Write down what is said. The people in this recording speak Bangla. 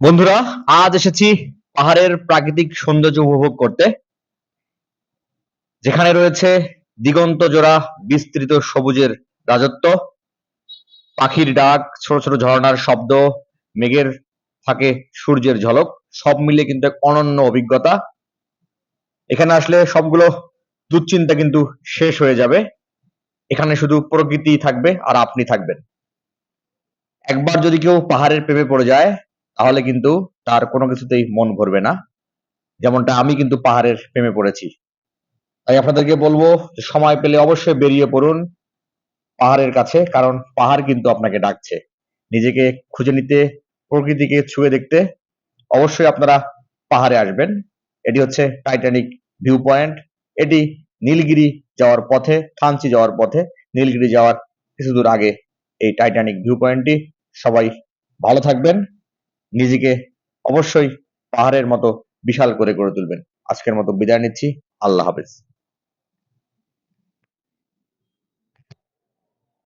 বন্ধুরা, আজ এসেছি পাহাড়ের প্রাকৃতিক সৌন্দর্য উপভোগ করতে। যেখানে রয়েছে দিগন্ত জোড়া, বিস্তৃত সবুজের রাজত্ব, পাখির ডাক, ছোট ছোট ঝর্ণার শব্দ, মেঘের ফাঁকে সূর্যের ঝলক, সব মিলে কিন্তু এক অনন্য অভিজ্ঞতা। এখানে আসলে সবগুলো দুশ্চিন্তা কিন্তু শেষ হয়ে যাবে। এখানে শুধু প্রকৃতি থাকবে আর আপনি থাকবেন। একবার যদি কেউ পাহাড়ের প্রেমে পড়ে যায় তাহলে কিন্তু তার কোনো কিছুতেই মন ভরবে না। যেমনটা আমি কিন্তু পাহাড়ের প্রেমে পড়েছি। তাই আপনাদেরকে বলব সময় পেলে অবশ্যই বেরিয়ে পড়ুন পাহাড়ের কাছে, কারণ পাহাড় কিন্তু আপনাকে ডাকছে। নিজেকে খুঁজে নিতে, প্রকৃতিকে ছুঁয়ে দেখতে অবশ্যই আপনারা পাহাড়ে আসবেন। এটি হচ্ছে টাইটানিক ভিউ পয়েন্ট। এটি নীলগিরি যাওয়ার পথে, থানচি যাওয়ার পথে। নীলগিরি যাওয়ার কিছু দূর আগে এই টাইটানিক ভিউ পয়েন্টটি। সবাই ভালো থাকবেন। নিজেকে অবশ্যই পাহাড়ের মতো বিশাল করে গড়ে তুলবেন। আজকের মতো বিদায় নিচ্ছি। আল্লাহ হাফেজ।